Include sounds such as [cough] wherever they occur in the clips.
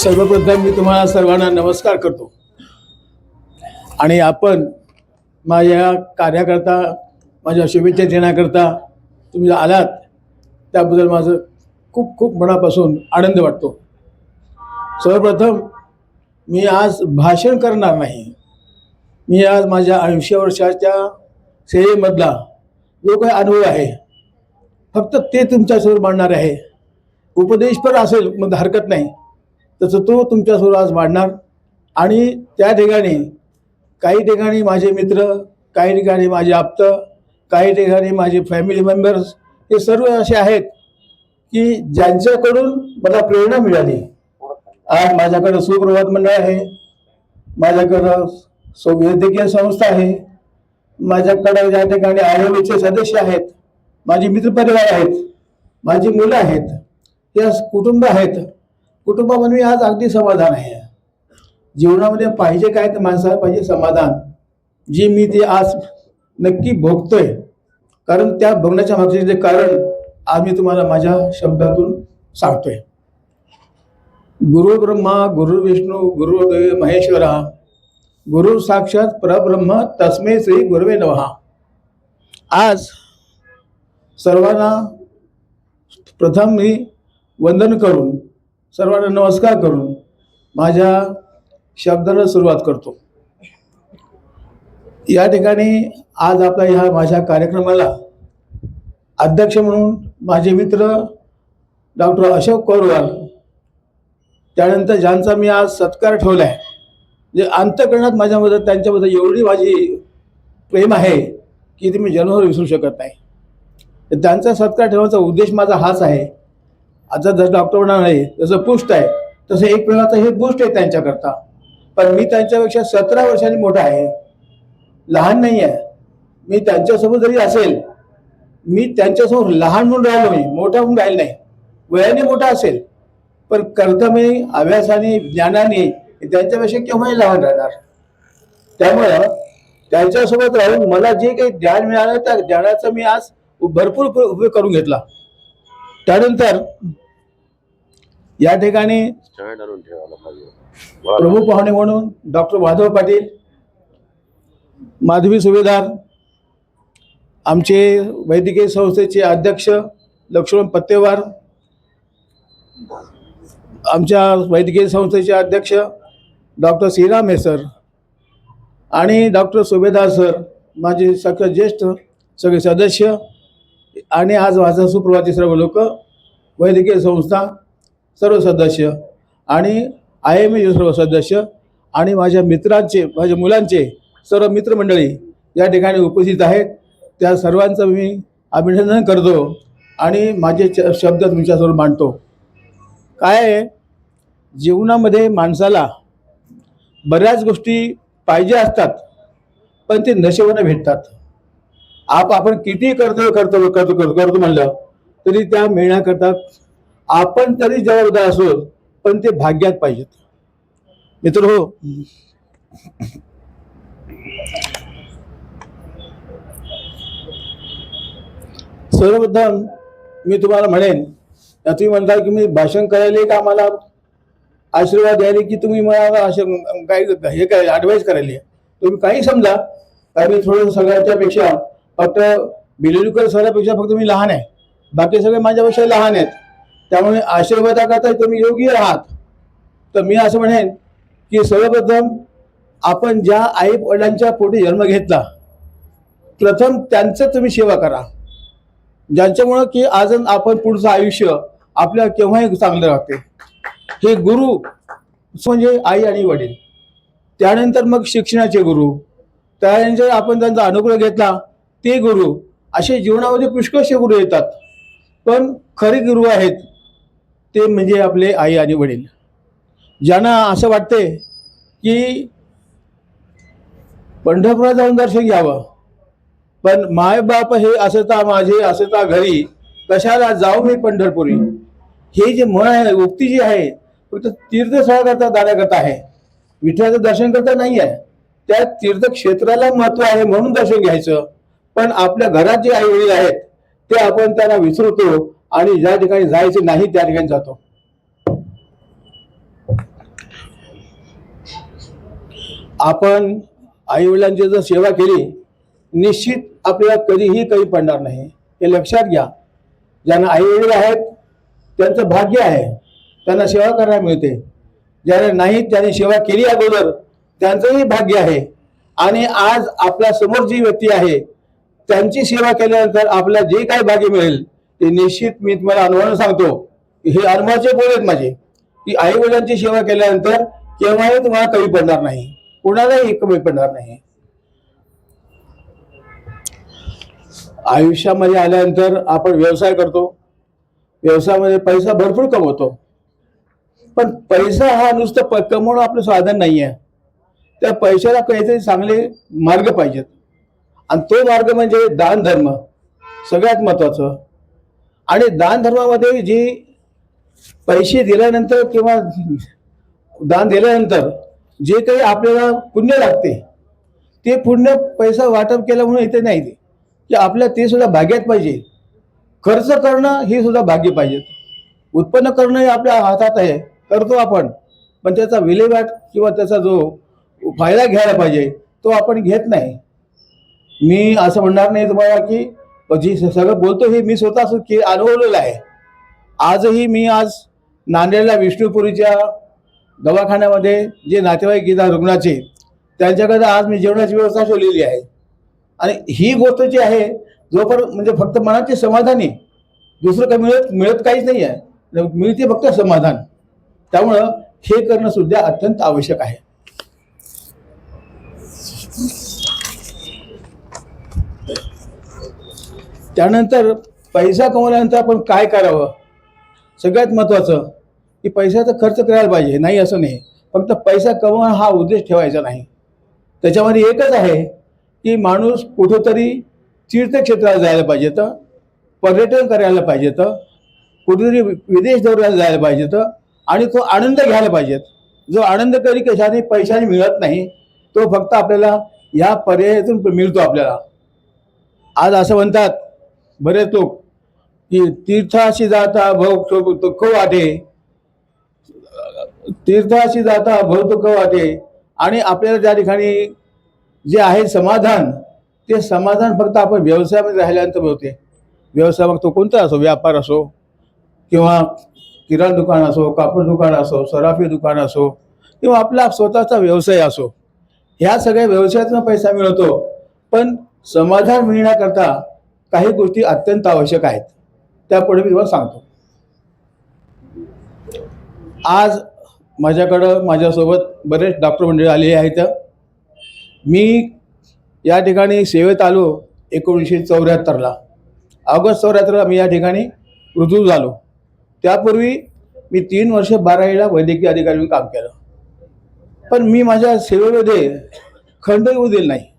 सर्वप्रथम मी तुम्हाला सर्वांना नमस्कार करतो. आणि आपण माझ्या कार्याकरता माझ्या शुभेच्छा देण्याकरता तुम्ही आलात त्याबद्दल माझं खूप खूप मनापासून आनंद वाटतो. सर्वप्रथम मी आज भाषण करणार नाही. मी आज माझ्या ऐंशी वर्षाच्या सेवेमधला जो काही अनुभव आहे फक्त ते तुमच्यासमोर मांडणार आहे. उपदेश पण असेल मग हरकत नाही. तसं तो तुमच्यासमोर आज मांडणार आणि त्या ठिकाणी काही ठिकाणी माझे मित्र काही ठिकाणी माझे आप्त काही ठिकाणी माझे फॅमिली मेंबर्स हे सर्व असे आहेत की ज्यांच्याकडून मला प्रेरणा मिळाली. आज माझ्याकडं सुप्रभात मंडळ आहे माझ्याकडं सो वैद्यकीय संस्था आहे माझ्याकडं या ठिकाणी आयोगाचे सदस्य आहेत माझे मित्रपरिवार आहेत माझी मुलं आहेत या कुटुंब आहेत. कुटुंबामध्ये मी आज अगदी समाधान आहे. जीवनामध्ये पाहिजे काय तर माणसाला पाहिजे समाधान. जे मी ते आज नक्की भोगतोय. कारण त्या भोगण्याच्या मागचे जे कारण आज मी तुम्हाला माझ्या शब्दातून सांगतोय. गुरु ब्रह्मा गुरु विष्णू गुरुदेव महेश्वरा. गुरु साक्षात परब्रह्म तस्मे श्री गुरुवे नवहा आज सर्वांना प्रथम मी वंदन करून सर्वांना नमस्कार करून माझ्या शब्दाला सुरुवात करतो. या ठिकाणी आज आपल्या ह्या माझ्या कार्यक्रमाला अध्यक्ष म्हणून माझे मित्र डॉक्टर अशोक कोरवाल त्यानंतर ज्यांचा मी आज सत्कार ठेवला आहे जे अंतकरणात माझ्यामध्ये त्यांच्याबद्दल एवढी माझी प्रेम आहे की ती मी जन्मभर विसरू शकत नाही. तर त्यांचा सत्कार ठेवण्याचा उद्देश माझा हाच आहे आता जर डॉक्टर होणार नाही जसं पुष्ट आहे तसं एक प्रकारचं हे बुस्ट आहे त्यांच्याकरता. पण मी त्यांच्यापेक्षा सतरा वर्षांनी मोठा आहे. लहान नाही आहे. मी त्यांच्यासोबत जरी असेल मी त्यांच्यासमोर लहान म्हणून राहिलो मी मोठा म्हणून राहिलो नाही. वयाने मोठा असेल पण कर्तव्य अभ्यासाने ज्ञानाने त्यांच्यापेक्षा केव्हाही लहान राहणार. त्यामुळं त्यांच्यासोबत राहून मला जे काही ज्ञान मिळालं त्या ज्ञानाचा मी आज भरपूर उपयोग करून घेतला. त्यानंतर या ठिकाणी प्रमुख पाहुणे म्हणून डॉक्टर माधव पाटील माधवी सुभेदार आमचे वैद्यकीय संस्थेचे अध्यक्ष लक्ष्मण पत्तेवार आमच्या वैद्यकीय संस्थेचे अध्यक्ष डॉक्टर श्रीराम हेसर आणि डॉक्टर सुभेदार सर माझे सगळे ज्येष्ठ सगळे सदस्य आणि आज माझा सुप्रभाती सर्व लोक वैद्यकीय संस्था सर्व सदस्य आणि आय एम ए सर्व सदस्य आणि माझ्या मित्रांचे माझ्या मुलांचे सर्व मित्रमंडळी या ठिकाणी उपस्थित आहेत. त्या सर्वांचं मी अभिनंदन करतो आणि माझे च शब्द तुमच्यासमोर मांडतो. काय आहे? जीवनामध्ये माणसाला बऱ्याच गोष्टी पाहिजे असतात पण ते नशेवानं भेटतात. आप आपण किती कर्तव्य करतो करतो करतो म्हणलं तरी त्या मिळण्याकरता आपण तरी जबाबदार असो पण ते भाग्यात पाहिजेत. मित्र हो. सर्वप्रथम मी तुम्हाला म्हणेन तुम्ही म्हणता की मी भाषण करायला का मला आशीर्वाद द्यायला की तुम्ही मला असं काय हे काय ॲडवाईस करायला. तुम्ही काही समजा कारण थोडं सगळ्याच्या पेक्षा फक्त बिलोलीकर सरापेक्षा फक्त मी लहान आहे. बाकी सगळे माझ्यापेक्षा लहान आहेत. त्यामुळे आशीर्वादाकरता तुम्ही योग्य आहात. तर मी असं म्हणेन की सर्वप्रथम आपण ज्या आई वडिलांच्या पोटी जन्म घेतला प्रथम त्यांचं तुम्ही सेवा करा. ज्यांच्यामुळं की आज आपण पुढचं आयुष्य आपल्या केव्हाही चांगलं राहते. हे गुरु म्हणजे आई आणि वडील. त्यानंतर मग शिक्षणाचे गुरु. त्यानंतर आपण त्यांचा अनुग्रह घेतला. ते गुरु असे जीवनामध्ये पुष्कळशे गुरु येतात. पण खरे गुरु आहेत ते म्हणजे आपले आई आणि वडील. ज्यांना असं वाटते की पंढरपुरात जाऊन दर्शन घ्यावं. पण मायबाप हे असता माझे असता घरी कशाला जाऊ मी पंढरपुरी? हे जे म्हण आहे उक्ती जी आहे फक्त तीर्थस्थळाकरता जाण्याकरता आहे. विठ्ठलाचं दर्शन करता नाही आहे. त्या तीर्थक्षेत्राला महत्त्व आहे म्हणून दर्शन घ्यायचं. पण आपल्या घरात जे आई वडील आहेत ते आपण त्यांना विसरतो आणि ज्या ठिकाणी जायचे नाही त्या ठिकाणी जातो. आपण आईवडिलांची जर सेवा केली निश्चित आपल्याला कधीही कमी पडणार नाही. हे लक्षात घ्या. ज्यांना आईवडील आहेत त्यांचं भाग्य आहे. त्यांना सेवा करायला मिळते. ज्याने नाही त्यांनी सेवा केली अगोदर त्यांचंही भाग्य आहे. आणि आज आपल्यासमोर जी व्यक्ती आहे त्यांची सेवा केल्यानंतर आपल्या जे काही भागी मिळेल ते निश्चित मी तुम्हाला अनुभवानं सांगतो. हे अनुभवाचे बोल आहेत माझे. की आई वडिलांची सेवा केल्यानंतर केव्हाही तुम्हाला कमी पडणार नाही. कुणालाही कमी पडणार नाही. आयुष्यामध्ये आल्यानंतर आपण व्यवसाय करतो. व्यवसायामध्ये पैसा भरपूर कमवतो. पण पैसा हा नुसतं कमवणं आपलं साधन नाही आहे त्या पैशाला काहीतरी चांगले मार्ग पाहिजेत. आणि तो मार्ग म्हणजे दान धर्म. सगळ्यात महत्वाचं. आणि दान धर्मामध्ये जी पैसे दिल्यानंतर किंवा दान दिल्यानंतर जे काही आपल्याला पुण्य लागते ते पुण्य पैसा वाटप केल्यामुळे म्हणून इथे नाही. ते की आपल्या ते सुद्धा भाग्यात पाहिजे. खर्च करणं हे सुद्धा भाग्य पाहिजे. उत्पन्न करणं हे आपल्या हातात आहे. करतो आपण. पण त्याचा विल्हेवाट किंवा त्याचा जो फायदा घ्यायला पाहिजे तो आपण घेत नाही. मी असं म्हणणार नाही तुम्हाला की जी सगळं बोलतो हे मी स्वतः सु- की अनुभवलेलं आहे. आजही मी आज नांदेडला विष्णुपुरीच्या दवाखान्यामध्ये जे नातेवाईक येतात रुग्णाचे त्यांच्याकडे आज मी जेवणाची व्यवस्था ठेवलेली आहे. आणि ही गोष्ट जी आहे जोपर्यंत म्हणजे फक्त मनाचे समाधानी दुसरं काही मिळत मिळत काहीच नाही आहे. मिळते फक्त समाधान. त्यामुळं हे करणं सुद्धा अत्यंत आवश्यक आहे. त्यानंतर पैसा कमवल्यानंतर आपण काय करावं? सगळ्यात महत्त्वाचं की पैशाचा खर्च करायला पाहिजे. नाही असं नाही. फक्त पैसा कमवणं हा उद्देश ठेवायचा नाही. त्याच्यामध्ये एकच आहे की माणूस कुठंतरी तीर्थक्षेत्राला जायला पाहिजे तर पर्यटन करायला पाहिजे तर कुठेतरी विदेश दौऱ्याला जायला पाहिजे तर आणि तो आनंद घ्यायला पाहिजेत. जो आनंद कधी कशाने पैशाने मिळत नाही तो फक्त आपल्याला या पर्यायातून मिळतो आपल्याला. आज असं म्हणतात बरेच लोक की तीर्थाशी जाता भव दुःख वाटे. तीर्थाशी जाता भव दुःख वाटे. आणि आपल्याला त्या ठिकाणी जे आहे समाधान ते समाधान फक्त आपण व्यवसायामध्ये राहिल्यानंतर मिळते व्यवसाय मग तो कोणता असो व्यापार असो किंवा किराणा दुकान असो कापड दुकान असो सराफी दुकान असो किंवा आपला स्वतःचा व्यवसाय असो. ह्या सगळ्या व्यवसायातून पैसा मिळवतो पण समाधान मिळण्याकरता काही गोष्टी अत्यंत आवश्यक आहेत. त्यापुढे मी तुम्हाला सांगतो. आज माझ्याकडं माझ्यासोबत बरेच डॉक्टर मंडळी आलेली आहेत. मी या ठिकाणी सेवेत आलो एकोणीसशे चौऱ्याहत्तरला. ऑगस्ट चौऱ्याहत्तरला मी या ठिकाणी रुजू झालो. त्यापूर्वी मी तीन वर्ष बारावीला वैद्यकीय अधिकारी म्हणून काम केलं. पण मी माझ्या सेवेमध्ये खंड येऊ दिलं नाही.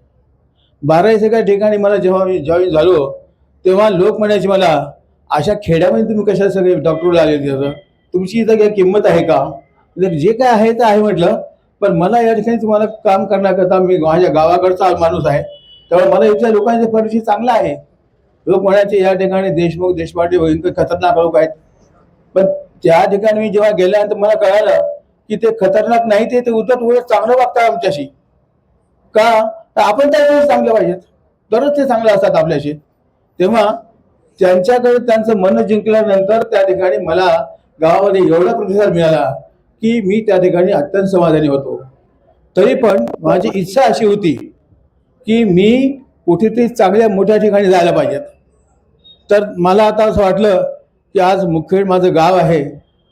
बारावी सगळ्या ठिकाणी मला जेव्हा मी जॉईन झालो तेव्हा लोक म्हणायचे मला अशा खेड्यामध्ये तुम्ही कशा सगळे डॉक्टरला आले तिथं तुमची इथं काही किंमत आहे का? जर जे काय आहे ते आहे म्हटलं पण मला या ठिकाणी तुम्हाला काम करण्याकरता मी माझ्या गावाकडचा माणूस आहे. त्यामुळे मला इथल्या लोकांचा परिचय चांगला आहे. लोक म्हणायचे या ठिकाणी देशमुख देशपांडे भयंकर खतरनाक लोक आहेत. पण त्या ठिकाणी मी जेव्हा गेल्यानंतर मला कळालं की ते खतरनाक नाही ते ते उलट उलट चांगलं वागतात आमच्याशी. का? तर आपण त्यावेळेस चांगले पाहिजेत. तरच ते चांगले असतात आपल्याशी. तेव्हा त्यांच्याकडे त्यांचं मन जिंकल्यानंतर त्या ठिकाणी मला गावामध्ये एवढा प्रतिसाद मिळाला की मी त्या ठिकाणी अत्यंत समाधानी होतो. तरी पण माझी इच्छा अशी होती की मी कुठेतरी चांगल्या मोठ्या ठिकाणी जायला पाहिजेत. तर मला आता असं वाटलं की आज मुखेड माझं गाव आहे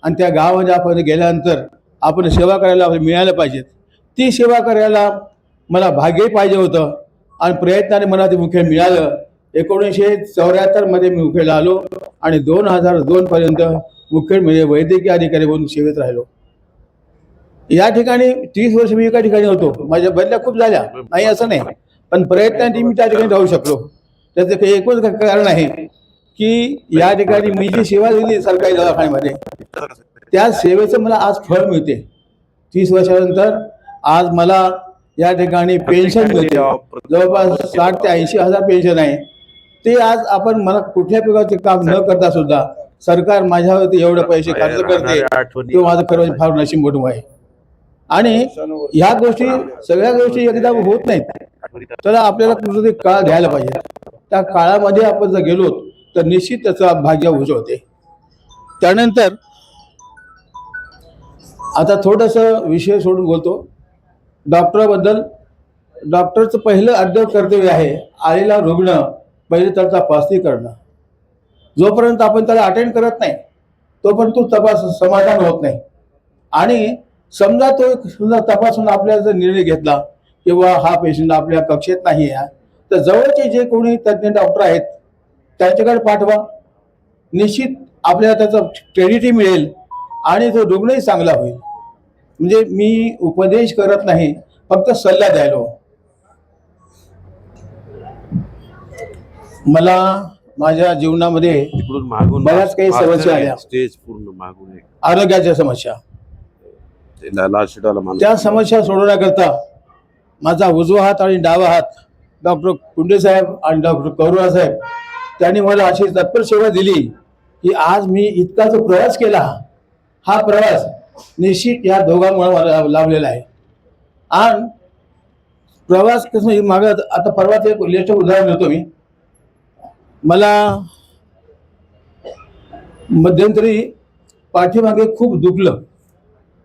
आणि त्या गावामध्ये आपण गेल्यानंतर आपण सेवा करायला मिळायला पाहिजेत. ती सेवा करायला मला भाग्यही पाहिजे होतं. आणि प्रयत्नाने मला ते मुखेड मिळालं. एकोणीसशे चौऱ्याहत्तरमध्ये मी मुखेडला आलो आणि दोन हजार दोनपर्यंत मुखेड म्हणजे वैद्यकीय अधिकारी म्हणून सेवेत राहिलो. या ठिकाणी तीस वर्ष मी एका ठिकाणी होतो. माझ्या बदल्या खूप झाल्या. नाही असं नाही. पण प्रयत्नाने मी त्या ठिकाणी राहू शकलो. त्याचं काही एकच कारण आहे की या ठिकाणी मी जी सेवा दिली सरकारी दवाखान्यामध्ये त्या सेवेचं मला आज फळ मिळते. तीस वर्षानंतर आज मला या ठिकाणी पेन्शन मिळते जवळपास साठ ते ऐंशी हजार पेन्शन आहे. ते आज आपण मला कुठल्या प्रकारचे काम न करता सुद्धा सरकार माझ्यावरती एवढे पैसे खर्च करते तो माझं खरं फार नशीब मोठं आहे. आणि ह्या गोष्टी सगळ्या गोष्टी एकदा होत नाहीत. तर आपल्याला कुठेतरी काळ घ्यायला पाहिजे. त्या काळामध्ये आपण जर गेलो तर निश्चित त्याचा भाग्य उजळते त्यानंतर आता थोडंसं विषय सोडून बोलतो. डॉक्टरबद्दल डॉक्टरचं पहिलं अद्य कर्तव्य आहे आलेला रुग्ण पहिले त्याला तपासणी करणं. जोपर्यंत आपण त्याला अटेंड करत नाही तोपर्यंत तो तपास समाधान होत नाही. आणि समजा तो समजा तपासून आपल्याला जर निर्णय घेतला किंवा हा पेशंट आपल्या कक्षेत नाही आहे तर जवळचे जे कोणी तज्ज्ञ डॉक्टर आहेत त्यांच्याकडे पाठवा. निश्चित आपल्याला त्याचं क्रेडिटही मिळेल आणि तो रुग्णही चांगला होईल. म्हणजे मी उपदेश करत नाही फक्त सल्ला द्यायलो. मला माझ्या जीवनामध्ये मागून बऱ्याच काही समस्या नाही, आल्या. स्टेज पूर्ण मागून आरोग्याच्या समस्या. त्या समस्या सोडवण्याकरता माझा उजवा हात आणि डावा हात डॉक्टर कुंडे साहेब आणि डॉक्टर कौरवा साहेब त्यांनी मला अशी तत्पर सेवा दिली की आज मी इतका जो प्रवास केला. हा प्रवास निश्चित या दोघांमुळे मला लाभलेला आहे. आणि प्रवास कसं मागत आता परवाच एक लेटेस्ट उदाहरण देतो मी. मला मध्यंतरी पाठीमागे खूप दुखलं.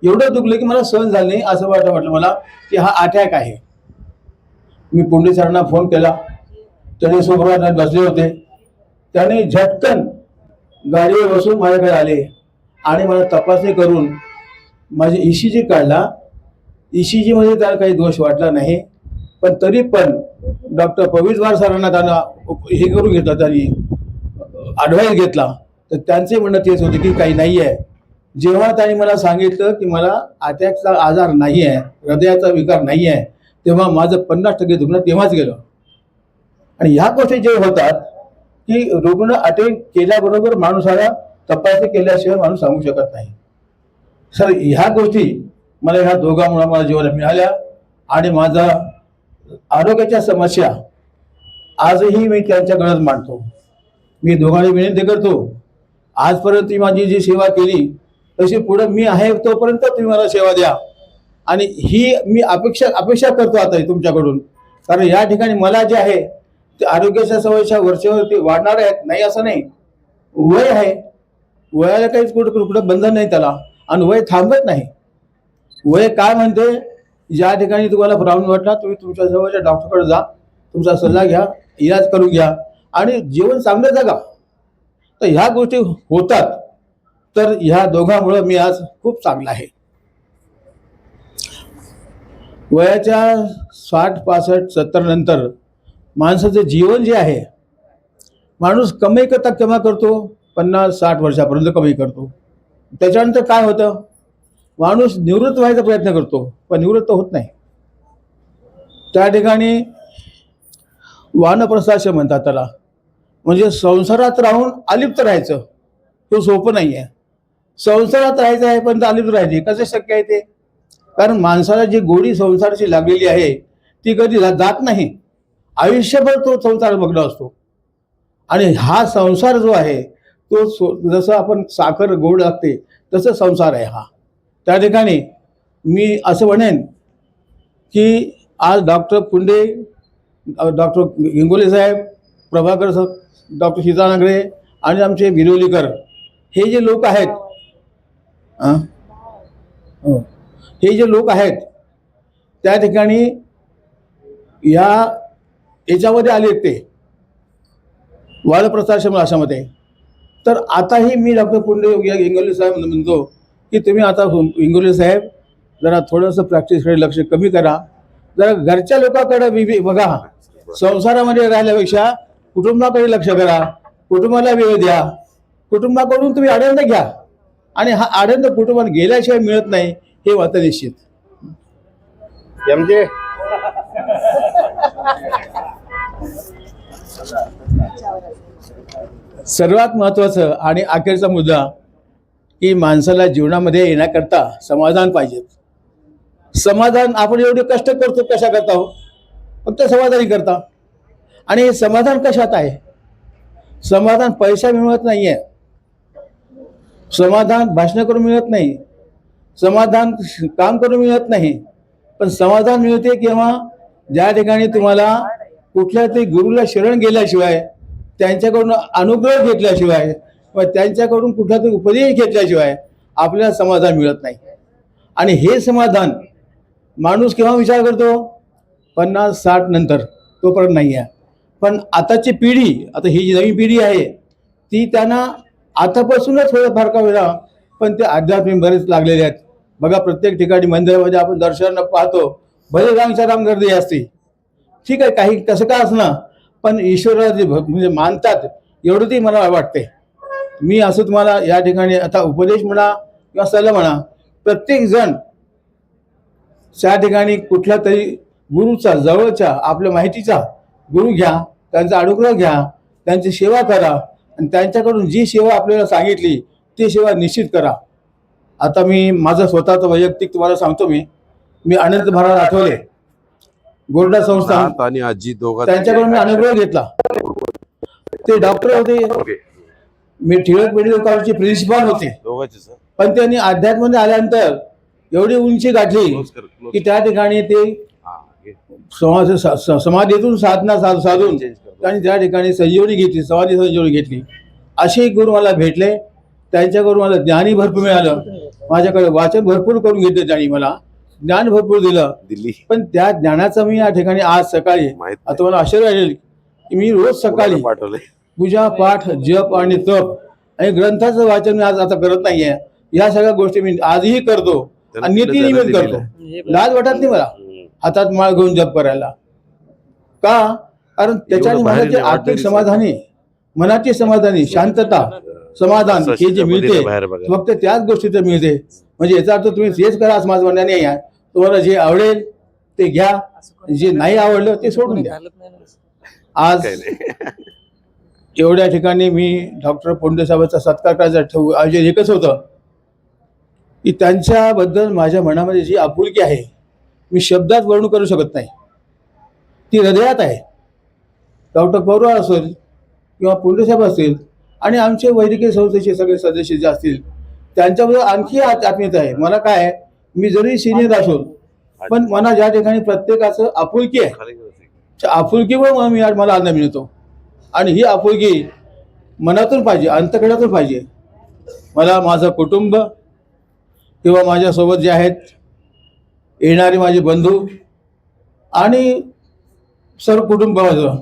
एवढं दुखलं की मला सहन झालं नाही असं वाटतं वाटलं मला की हा अटॅक आहे. मी पुंडे सरांना फोन केला. त्याने सोबत बसले होते. त्याने झटकन गाडीवर बसून माझ्याकडे आले आणि मला तपासणी करून माझी ई सी जी काढला ई सी जीमध्ये त्याला काही दोष वाटला नाही. पण तरी पण डॉक्टर पवित्रवार सरांना त्यांना हे करून घेतलं त्यांनी ॲडवाईस घेतला. तर त्यांचे म्हणणं तेच होते की काही नाही आहे. जेव्हा त्यांनी मला सांगितलं की मला अटॅकचा आजार नाही आहे हृदयाचा विकार नाही आहे तेव्हा माझं पन्नास टक्के दुखणं तेव्हाच गेलं. आणि ह्या गोष्टी जे होतात की रुग्ण अटेंड केल्याबरोबर माणसाला तपासणी केल्याशिवाय माणूस सांगू शकत नाही. सर ह्या गोष्टी मला ह्या दोघांमुळे मला जीवाला मिळाल्या आणि माझा आरोग्याच्या समस्या आजही मी त्यांच्याकडेच मांडतो. मी दोघांनी विनंती करतो आजपर्यंत ती माझी जी सेवा केली तशी पुढे मी आहे तोपर्यंत तुम्ही मला सेवा द्या. आणि ही मी अपेक्षा अपेक्षा करतो आता तुमच्याकडून. कारण या ठिकाणी मला जे आहे ते आरोग्याच्या समस्या वरच्यावरती वाढणार आहेत नाही असं नाही. वय आहे. वयाला काहीच कुठं कुठं बंधन नाही त्याला. आणि वय थांबत नाही. वय काय म्हणते? ज्या ठिकाणी तुम्हाला प्रॉब्लेम वाटला तुम्ही तुमच्या जवळच्या डॉक्टरकडे जा तुमचा सल्ला घ्या इलाज करून घ्या आणि जीवन चांगलं जगा. तर ह्या गोष्टी होतात. तर ह्या दोघांमुळं मी आज खूप चांगला आहे. वयाच्या साठ पासष्ट सत्तर नंतर माणसाचं जीवन जे आहे माणूस कमी करता केव्हा करतो पन्नास साठ वर्षापर्यंत कमी करतो. त्याच्यानंतर काय होतं? माणूस निवृत्त व्हायचा प्रयत्न करतो पण निवृत्त होत नाही. त्या ठिकाणी वानप्रस्थाश्रम म्हणतात त्याला. म्हणजे संसारात राहून अलिप्त राहायचं तो सोपं नाही आहे संसारात राहायचं आहे पण अलिप्त राहायचे. कसं शक्य आहे ते? कारण माणसाला जी गोडी संसाराची लागलेली आहे ती कधी जात नाही. आयुष्यभर तो संसार बघणं असतो. आणि हा संसार जो आहे तो सो जसं आपण साखर गोड लागते तसं संसार आहे हा. त्या ठिकाणी मी असं म्हणेन की आज डॉक्टर पुंडे डॉक्टर हिंगोले साहेब प्रभाकर सर डॉक्टर सीतानागरे आणि आमचे बिरोलीकर हे जे लोक आहेत हो, हे जे लोक आहेत त्या ठिकाणी या याच्यामध्ये आले ते. वालप्रस्थाश्रम आश्रमामध्ये तर आताही मी डॉक्टर पुंडे या इंगोले साहेब म्हणतो की तुम्ही आता इंगोले साहेब जरा थोडंसं प्रॅक्टिसकडे लक्ष कमी करा. जरा घरच्या लोकांकडे बी- बघा. संसारामध्ये राहिल्यापेक्षा कुटुंबाकडे लक्ष करा. कुटुंबाला वेळ द्या. कुटुंबाकडून तुम्ही आनंद घ्या. आणि हा आनंद कुटुंबात गेल्याशिवाय मिळत नाही हे मात्र निश्चित. एमजे [laughs] सर्वात महत्त्वाचं आणि अखेरचा मुद्दा की माणसाला जीवनामध्ये येण्याकरता समाधान पाहिजेत समाधान आपण एवढे कष्ट करतो कशा करता हो? फक्त समाधानी करता. आणि हे समाधान कशात आहे? समाधान पैसा मिळवत नाही आहे समाधान भाषण करून मिळत नाही. समाधान काम करून मिळत नाही. पण समाधान मिळते किंवा ज्या ठिकाणी तुम्हाला कुठल्या तरी गुरुला शरण गेल्याशिवाय त्यांच्याकडून अनुग्रह घेतल्याशिवाय व त्यांच्याकडून कुठला तरी उपदेश घेतल्याशिवाय आपल्याला समाधान मिळत नाही. आणि हे समाधान माणूस केव्हा विचार करतो? पन्नास साठ नंतर. तोपर्यंत नाही आहे. पण आताची पिढी आता ही जी नवी पिढी आहे ती त्यांना आतापासूनच थोडंफार का होईल पण ते आध्यात्मिक बरेच लागलेले आहेत. बघा प्रत्येक ठिकाणी मंदिरामध्ये आपण दर्शन पाहतो. भले रामच्या राम गर्दी असते. ठीक आहे काही कसं का असणार पण ईश्वराला जे भ- म्हणजे मानतात एवढं ती मला वाटते मी असं तुम्हाला या ठिकाणी आता उपदेश म्हणा किंवा सल्ला म्हणा प्रत्येक जण त्या ठिकाणी कुठल्या तरी गुरुचा जवळच्या आपल्या माहितीचा गुरु घ्या त्यांचा अनुग्रह घ्या त्यांची सेवा करा आणि त्यांच्याकडून जी सेवा आपल्याला सांगितली ती सेवा निश्चित करा. आता मी माझं स्वतःचं वैयक्तिक तुम्हाला सांगतो मी. मी अनंत महाराज आठवले. गोरडा संस्थान नात आणि आजी दोघा त्यांच्याकडून मी अनुग्रह घेतला. ते डॉक्टर होते. मी टिळक मेडिकल कॉलेजचे प्रिन्सिपाल होते. दोघांचे सर पण त्यांनी अध्यात्मध्ये आल्यानंतर एवढी उंची गाठली क्लोज कर क्लोज की त्या ठिकाणी ते हा घे. समाज स- स- समाधीतून साधना साध साधून Change. त्यांनी त्या ठिकाणी संजीवनी घेतली समाधी संजीवनी घेतली. असे गुरु मला भेटले. त्यांच्याकडून मला ज्ञानी भरपूर मिळालं. माझ्याकडे वाचन भरपूर करून घेतलं त्यांनी मला. ज्ञान भरपूर दिलं. दिल्ली. पण त्या ज्ञानाचं मी या ठिकाणी आज सकाळी माहीत आता मला आश्चर्य वाटेल की मी रोज सकाळी पाठवले पूजा पाठ जप आणि तप आणि ग्रंथाचं वाचन मी आज आता करत नाहीये. या सगळ्या गोष्टी मी आजही करतो आणि निती नियमित करतो. लाज वाटत नाही मला हातात माळ घेऊन जप करायला. का? कारण त्याच्याने मनाचे नाही आर्थिक समाधानी मनाची समाधानी शांतता समाधान. हे जे मिळते फक्त त्याच गोष्टीचं मिळते. म्हणजे याचा अर्थ तुम्ही तेच करा असं माझं म्हणणं नाही आहे. तुम्हाला जे आवडेल ते घ्या. जे नाही आवडलं ते सोडून द्या. आज एवढ्या ठिकाणी मी डॉक्टर पोंडे साहेबांचा सत्कार करायचा ठेवू आयोजन एकच होतं की त्यांच्याबद्दल माझ्या मनामध्ये जी आपुलकी आहे मी शब्दात वर्णन करू शकत नाही. ती हृदयात आहे. डॉक्टर पवार असेल किंवा पोंडे साहेब असतील आणि आमचे वैद्यकीय संस्थेचे सगळे सदस्य जे असतील त्यांच्याबद्दल आणखी आत- आत्मीयता आहे. मला काय आहे, मी जरी सिनियर असो पण मला ज्या ठिकाणी प्रत्येकाचं आपुलकी आहे. त्या आपुलकीमुळे मी आज मला आनंद मिळतो. आणि ही आपुलकी मनातून पाहिजे अंतकडातून पाहिजे. मला माझं कुटुंब किंवा माझ्यासोबत जे आहेत येणारे माझे बंधू आणि सर्व कुटुंब माझं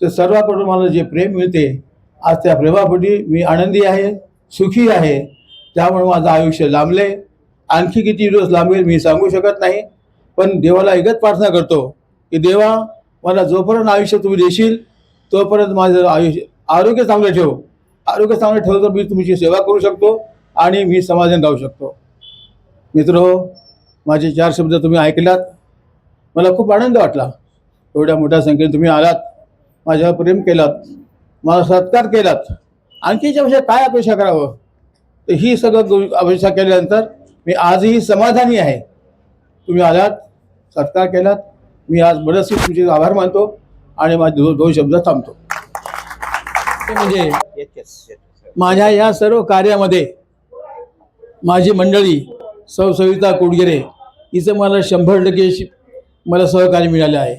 ते सर्वांकडून मला जे प्रेम मिळते आज त्या प्रेमापोटी मी आनंदी आहे सुखी आहे. त्यामुळे माझं आयुष्य लांबले आणखी किती दिवस लांबेल मी सांगू शकत नाही पण देवाला एकच प्रार्थना करतो की देवा मला जोपर्यंत आयुष्य तुम्ही देशील तोपर्यंत माझं आयुष्य आरोग्य चांगलं ठेव. आरोग्य चांगलं ठेवलं तर मी तुमची सेवा करू शकतो आणि मी समाधान राहू शकतो. मित्र माझे चार शब्द तुम्ही ऐकलात. मला खूप आनंद वाटला. एवढ्या मोठ्या संख्येने तुम्ही आलात. माझ्यावर प्रेम केलात. मला सत्कार केलात. आणखी याच्यापेक्षा काय अपेक्षा करावं? तर ही सगळं अपेक्षा केल्यानंतर मी आजही समाधानी आहे. तुम्ही आलात सत्कार केलात. मी आज बरेचसे तुमचे आभार मानतो आणि माझे दो दोन शब्द थांबतो. म्हणजे माझ्या या सर्व कार्यामध्ये माझी मंडळी सौ सविता कोडगिरे हिचं मला शंभर टक्के मला सहकार्य मिळाले आहे.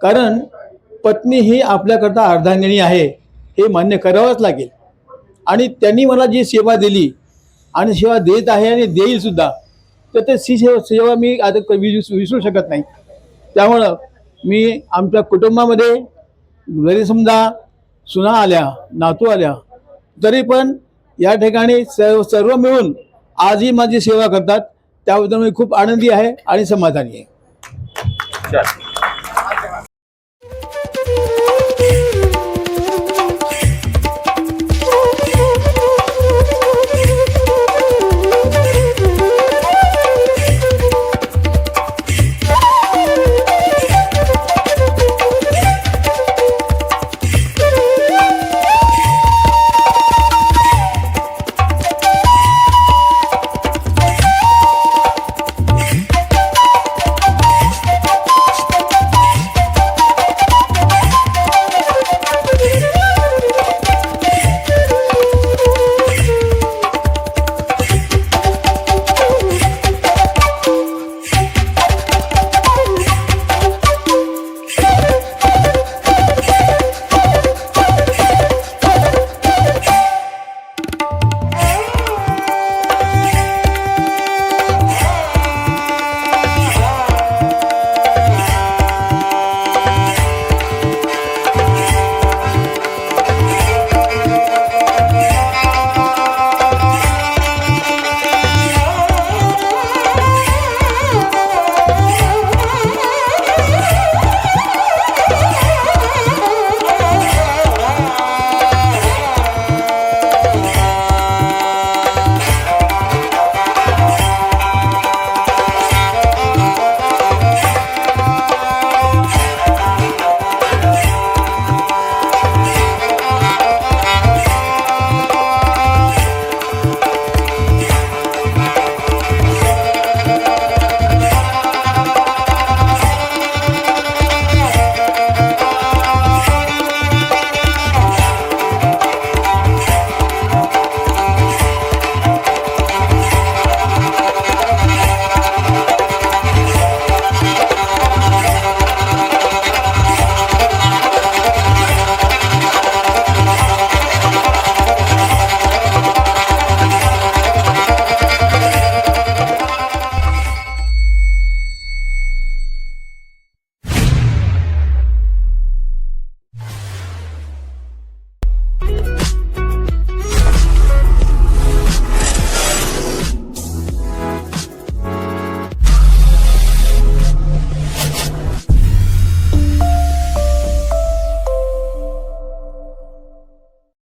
कारण पत्नी ही आपल्याकरता अर्धांगिनी आहे हे मान्य करावंच लागेल. आणि त्यांनी मला जी सेवा दिली आणि सेवा देत आहे आणि देईल सुद्धा. तर ते सी सेवा सेवा मी आता क- विसरू विसरू शकत नाही. त्यामुळं मी आमच्या कुटुंबामध्ये जरी समजा सुना आल्या नातू आल्या तरी पण या ठिकाणी सर्व सर्व मिळून आजही माझी सेवा करतात. त्याबद्दल मी खूप आनंदी आहे आणि समाधानी आहे.